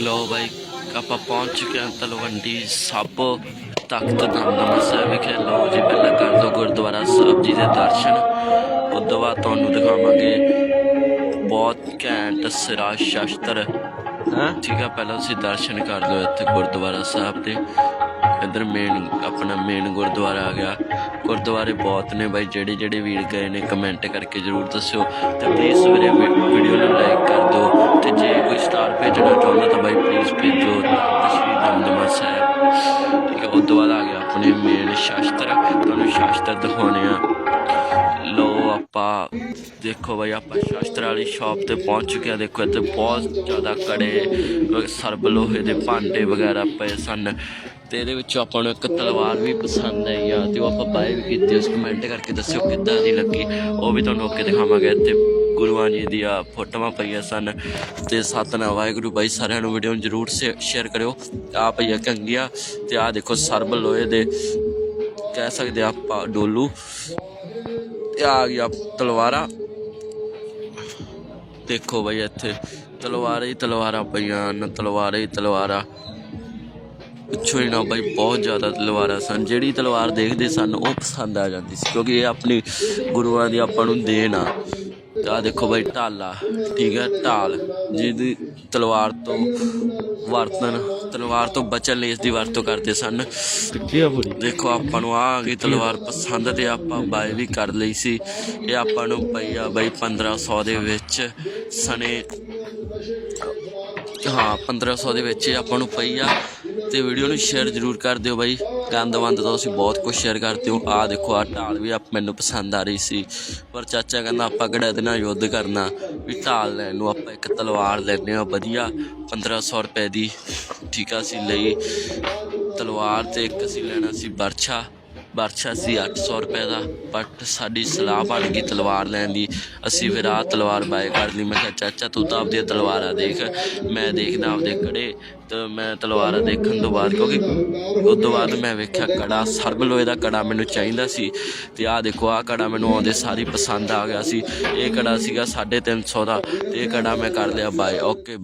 ਲੋ ਬਾਈ ਆਪਾਂ ਪਹੁੰਚ ਚੁੱਕੇ ਹਾਂ ਤਲਵੰਡੀ ਸਾਬੋ ਤਖਤ ਦਮਦਮਾ ਸਾਹਿਬ ਵਿਖੇ। ਲੋ ਜੀ ਪਹਿਲਾਂ ਕਰ ਦੋ ਗੁਰਦੁਆਰਾ ਸਾਹਿਬ ਜੀ ਦੇ ਦਰਸ਼ਨ। ਤੋਂ ਬਾਅਦ ਤੁਹਾਨੂੰ ਦਿਖਾਵਾਂਗੇ ਬਹੁਤ ਘੈਂਟ ਸਿਰਾ ਸ਼ਸਤਰ ਹਾਂ? ਠੀਕ ਆ ਪਹਿਲਾਂ ਤੁਸੀਂ ਦਰਸ਼ਨ ਕਰ ਲਓ ਇੱਥੇ ਗੁਰਦੁਆਰਾ ਸਾਹਿਬ ਦੇ। ਇੱਧਰ ਮੇਨ ਆਪਣਾ ਮੇਨ ਗੁਰਦੁਆਰਾ ਆ ਗਿਆ। ਗੁਰਦੁਆਰੇ ਬਹੁਤ ਨੇ ਬਾਈ ਜਿਹੜੇ ਜਿਹੜੇ ਵੀਰ ਗਏ ਨੇ ਕਮੈਂਟ ਕਰਕੇ ਜਰੂਰ ਦੱਸਿਓ। ਤੇ ਪਲੀਜ਼ ਵੀਰੇ ਤੁਹਾਨੂੰ ਸ਼ਾਸਤਰ ਦਿਖਾਉਣੇ ਆ। ਲੋ ਆਪਾਂ, ਦੇਖੋ ਬਈ ਆਪਾਂ ਸ਼ਾਸਤਰ ਵਾਲੀ ਸ਼ਾਪ ਤੇ ਪਹੁੰਚ ਚੁੱਕੇ ਆ। ਦੇਖੋ ਇੱਥੇ ਬਹੁਤ ਜ਼ਿਆਦਾ ਕੜੇ ਸਰਬ ਲੋਹੇ ਦੇ ਭਾਂਡੇ ਵਗੈਰਾ ਪਏ ਸਨ। ਤੇ ਇਹਦੇ ਵਿੱਚੋਂ ਆਪਾਂ ਨੂੰ ਇੱਕ ਤਲਵਾਰ ਵੀ ਪਸੰਦ ਆਈ ਆ ਤੇ ਉਹ ਆਪਾਂ ਬਾਏ ਵੀ ਕੀਤੀ, ਉਸ ਕਮੈਂਟ ਕਰਕੇ ਦੱਸਿਓ ਕਿੱਦਾਂ ਦੀ ਲੱਗੀ। ਉਹ ਵੀ ਤੁਹਾਨੂੰ ਓਕੇ ਦਿਖਾਵਾਂਗੇ। ਇੱਥੇ ਗੁਰੂਆਂ ਜੀ ਦੀਆਂ ਫੋਟੋਆਂ ਪਈਆਂ ਸਨ। ਤੇ ਸਤਨਾਮ, ਵਾਹਿਗੁਰੂ ਬਾਈ, ਸਾਰਿਆਂ ਨੂੰ ਵੀਡੀਓ ਨੂੰ ਜਰੂਰ ਸ਼ੇਅਰ ਕਰਿਓ। ਆ ਪਈਆ ਕੰਗੀਆਂ ਤੇ ਆ ਦੇਖੋ ਸਰਬ ਲੋਹੇ ਦੇ ਕਹਿ ਸਕਦੇ ਆ ਆਪਾਂ ਡੋਲੂ। ਤੇ ਆ ਗਿਆ ਤਲਵਾਰਾਂ। ਦੇਖੋ ਬਈ ਇੱਥੇ ਤਲਵਾਰਾਂ ਹੀ ਤਲਵਾਰਾਂ ਪਈਆਂ ਹਨ, ਤਲਵਾਰਾਂ ਹੀ ਤਲਵਾਰਾਂ। ਪਿੱਛੋਂ ਹੀ ਨਾ ਬਾਈ ਬਹੁਤ ਜ਼ਿਆਦਾ ਤਲਵਾਰਾਂ ਸਨ। ਜਿਹੜੀ ਤਲਵਾਰ ਦੇਖਦੇ ਸਨ, ਉਹ ਪਸੰਦ ਆ ਜਾਂਦੀ ਸੀ, ਕਿਉਂਕਿ ਇਹ ਆਪਣੀ ਗੁਰੂਆਂ ਦੀ ਆਪਾਂ ਨੂੰ ਦੇਣ ਆ। ਆ ਦੇਖੋ ਬਈ ਢਾਲਾ ਠੀਕ ਹੈ ਢਾਲ ਜਿਹਦੀ ਤਲਵਾਰ ਤੋਂ ਵਰਤਨ ਤਲਵਾਰ ਤੋਂ ਬਚਣ ਲਈ ਇਸ ਦੀ ਵਰਤੋਂ ਕਰਦੇ ਸਨ। ਦੇਖੋ ਆਪਾਂ ਨੂੰ ਆ ਗਈ ਤਲਵਾਰ ਪਸੰਦ ਤੇ ਆਪਾਂ ਬਾਏ ਵੀ ਕਰ ਲਈ ਸੀ। ਇਹ ਆਪਾਂ ਨੂੰ ਪਈ ਆ ਬਈ 1500 ਦੇ ਵਿੱਚ ਸਨੇ ਹਾਂ 1500 ਦੇ ਵਿੱਚ ਆਪਾਂ ਨੂੰ ਪਈ ਆ। ਤੇ ਵੀਡੀਓ ਨੂੰ ਸ਼ੇਅਰ ਜ਼ਰੂਰ ਕਰ ਦਿਓ ਬਾਈ। ਗੰਦ ਵੰਦ ਤਾਂ ਤੁਸੀਂ ਬਹੁਤ ਕੁਝ ਸ਼ੇਅਰ ਕਰਦੇ ਹੋ। ਆ ਦੇਖੋ ਆ ਢਾਲ ਵੀ ਆਪ ਮੈਨੂੰ ਪਸੰਦ ਆ ਰਹੀ ਸੀ। ਪਰ ਚਾਚਾ ਕਹਿੰਦਾ ਆਪਾਂ ਕਿਹੜਾ ਇਹਦੇ ਨਾਲ ਯੁੱਧ ਕਰਨਾ, ਵੀ ਢਾਲ ਲੈਣ ਨੂੰ ਆਪਾਂ ਇੱਕ ਤਲਵਾਰ ਲੈਣੇ ਆ ਵਧੀਆ 1500 ਰੁਪਏ ਦੀ, ਠੀਕ ਆ ਸੀ ਲਈ ਤਲਵਾਰ ਤੇ ਇੱਕ ਅਸੀਂ ਲੈਣਾ ਸੀ ਬਰਛਾ। ਬਰਛਾ ਸੀ 800 ਰੁਪਏ ਦਾ। ਬਟ ਸਾਡੀ ਸਲਾਹ ਬਣ ਗਈ ਤਲਵਾਰ ਲੈਣ ਦੀ। ਅਸੀਂ ਫਿਰ ਆਹ ਤਲਵਾਰ ਬਾਏ ਕਰ ਲਈ। ਮੈਂ ਕਿਹਾ, ਚਾਚਾ, ਤੂੰ ਤਾਂ ਆਪਦੀਆਂ ਤਲਵਾਰਾਂ ਦੇਖ। ਮੈਂ ਦੇਖਦਾ ਆਪਦੇ ਕੜੇ ਤੇ ਮੈਂ ਤਲਵਾਰਾਂ ਦੇਖਣ ਤੋਂ ਬਾਅਦ, ਕਿਉਂਕਿ ਉਸ ਤੋਂ ਬਾਅਦ ਮੈਂ ਵੇਖਿਆ ਕੜਾ ਸਰਬ ਲੋਹੇ ਦਾ ਕੜਾ ਮੈਨੂੰ ਚਾਹੀਦਾ ਸੀ। ਤੇ ਆਹ ਦੇਖੋ, ਆਹ ਕੜਾ ਮੈਨੂੰ ਆਉਂਦੇ ਸਾਰੀ ਪਸੰਦ ਆ ਗਿਆ ਸੀ। ਇਹ ਕੜਾ ਸੀਗਾ 350 ਦਾ। ਤੇ ਇਹ ਕੜਾ ਮੈਂ ਕਰ ਲਿਆ ਬਾਏ ਓਕੇ